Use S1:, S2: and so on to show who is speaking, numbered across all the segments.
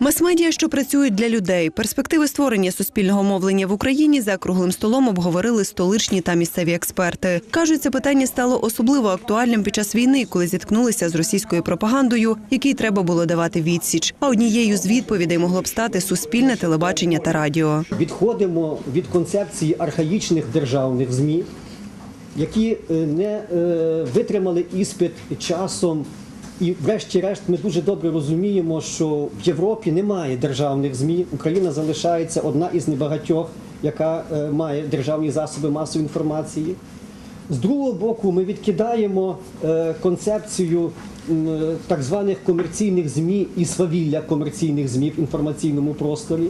S1: Мас-медіа, що працюють для людей, перспективи створення суспільного мовлення в Україні за круглим столом обговорили столичні та місцеві експерти. кажуть, це питання стало особливо актуальним під час війни, коли зіткнулися з російською пропагандою, якій треба було давати відсіч. А однією з відповідей могло б стати суспільне телебачення та радіо.
S2: Відходимо від концепції архаїчних державних ЗМІ, які е, не е, витримали іспит часом. І, врешті-решт, ми дуже добре розуміємо, що в Європі немає державних ЗМІ. Україна залишається одна із небагатьох, яка е, має державні засоби масової інформації. З другого боку, ми відкидаємо е, концепцію е, так званих комерційних ЗМІ і свавілля комерційних ЗМІ в інформаційному просторі.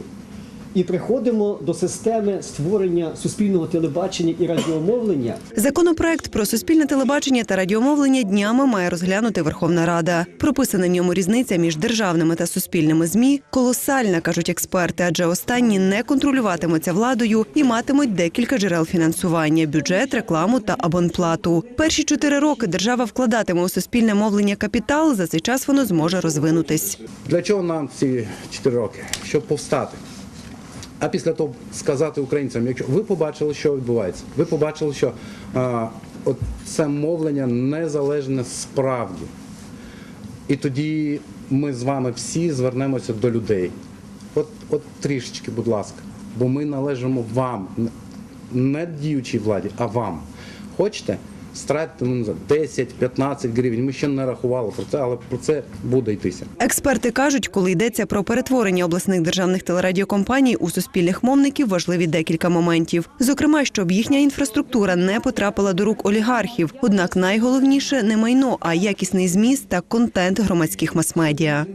S2: І приходимо до системи створення суспільного телебачення і радіомовлення,
S1: Законопроект про суспільне телебачення та радіомовлення днями має розглянути Верховна Рада. Прописана в ньому різниця між державними та суспільними змі колосальна, кажуть експерти, адже останні не контролюватимуться владою і матимуть декілька джерел фінансування: бюджет, рекламу та абонплату. Перші чотири роки держава вкладатиме у суспільне мовлення капітал. За цей час воно зможе розвинутись.
S3: Для чого нам ці 4 роки? Щоб повстати. А після того сказати українцям, якщо ви побачили, що відбувається, ви побачили, що а, от це мовлення незалежне справді. І тоді ми з вами всі звернемося до людей. От, от трішечки, будь ласка, бо ми належимо вам, не діючій владі, а вам. Хочете? Ну, знаю, 10-15 гривень. Ми ще не рахували про це, але про це буде йтися.
S1: Експерти кажуть, коли йдеться про перетворення обласних державних телерадіокомпаній у суспільних мовників, важливі декілька моментів. Зокрема, щоб їхня інфраструктура не потрапила до рук олігархів. Однак найголовніше не майно, а якісний зміст та контент громадських мас-медіа.